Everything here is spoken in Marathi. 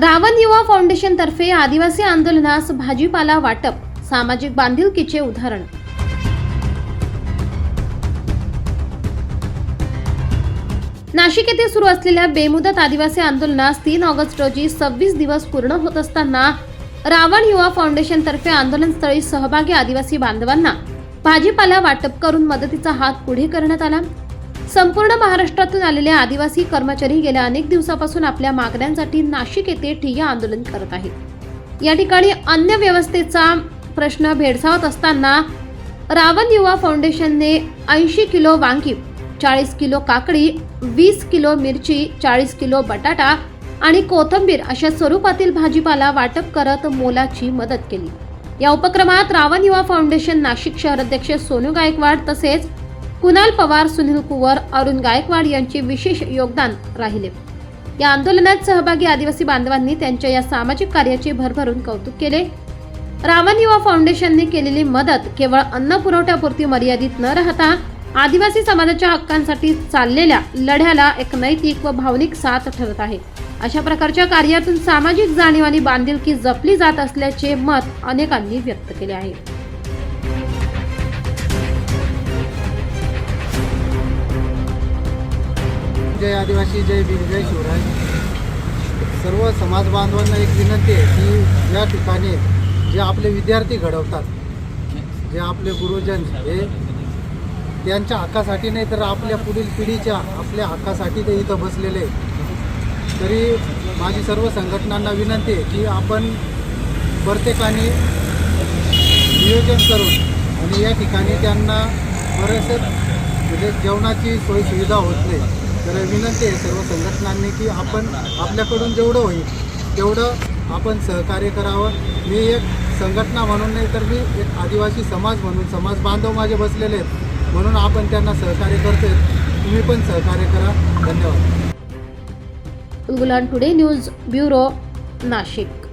रावण युवा फाउंडेशन तर्फे आदिवासी आंदोलनास भाजीपाला वाटप सामाजिक बांधिलकीचे उदाहरण. नाशिक येथे सुरू असलेल्या बेमुदत आदिवासी आंदोलनास तीन ऑगस्ट रोजी सव्वीस दिवस पूर्ण होत असताना रावण युवा फाउंडेशन तर्फे आंदोलनस्थळी सहभागी आदिवासी बांधवांना भाजीपाला वाटप करून मदतीचा हात पुढे करण्यात आला. संपूर्ण महाराष्ट्रातून आलेले आदिवासी कर्मचारी गेल्या अनेक दिवसापासून आपल्या मागण्यांसाठी नाशिक येथे ठिय्या आंदोलन करत आहेत. या ठिकाणी अन्य व्यवस्थेचा प्रश्न भेडसावत असताना रावण युवा फाउंडेशनने ऐंशी किलो वांगी चाळीस किलो काकडी वीस किलो मिरची चाळीस किलो बटाटा आणि कोथंबीर अशा स्वरूपातील भाजीपाला वाटप करत मोलाची मदत केली. या उपक्रमात रावण युवा फाउंडेशन नाशिक शहर अध्यक्ष सोनू गायकवाड तसेच कुणाल पवार सुनील कुवर अरुण गायकवाड यांचे विशेष योगदान राहिले. या आंदोलनात सहभागी आदिवासी बांधवांनी त्यांच्या या सामाजिक कार्याचे भरभरून कौतुक केले. रावण युवा फाउंडेशनने केलेली मदत केवळ अन्न पुरवठ्यापुरती मर्यादित न राहता आदिवासी समाजाच्या हक्कांसाठी चाललेल्या लढ्याला एक नैतिक व भावनिक साथ ठरत आहे. अशा प्रकारच्या कार्यातून सामाजिक जाणीव आणि बांधिलकी जपली जात असल्याचे मत अनेकांनी व्यक्त केले आहे. जय आदिवासी जय भीम जय शिवराय. सर्व समाज बांधवांना एक विनंती आहे की या ठिकाणी जे आपले विद्यार्थी घडवतात जे आपले गुरुजन हे त्यांच्या हक्कासाठी नाही तर आपल्या पुढील पिढीच्या आपल्या हक्कासाठी ते इथं बसलेले तरी माझी सर्व संघटनांना विनंती आहे की आपण प्रत्येकाने नियोजन करून आणि या ठिकाणी त्यांना बरेचसे म्हणजे जेवणाची सोयीसुविधा होत नाही. तर विनंती आहे सर्व संघटनांनी की आपण आपल्याकडून जेवढं होईल तेवढं आपण सहकार्य करावं. मी एक संघटना म्हणून नाही तर मी एक आदिवासी समाज म्हणून समाज बांधव माझे बसलेले आहेत म्हणून आपण त्यांना सहकार्य करतोय. तुम्ही पण सहकार्य करा. धन्यवाद. गुलान टुडे न्यूज ब्युरो नाशिक.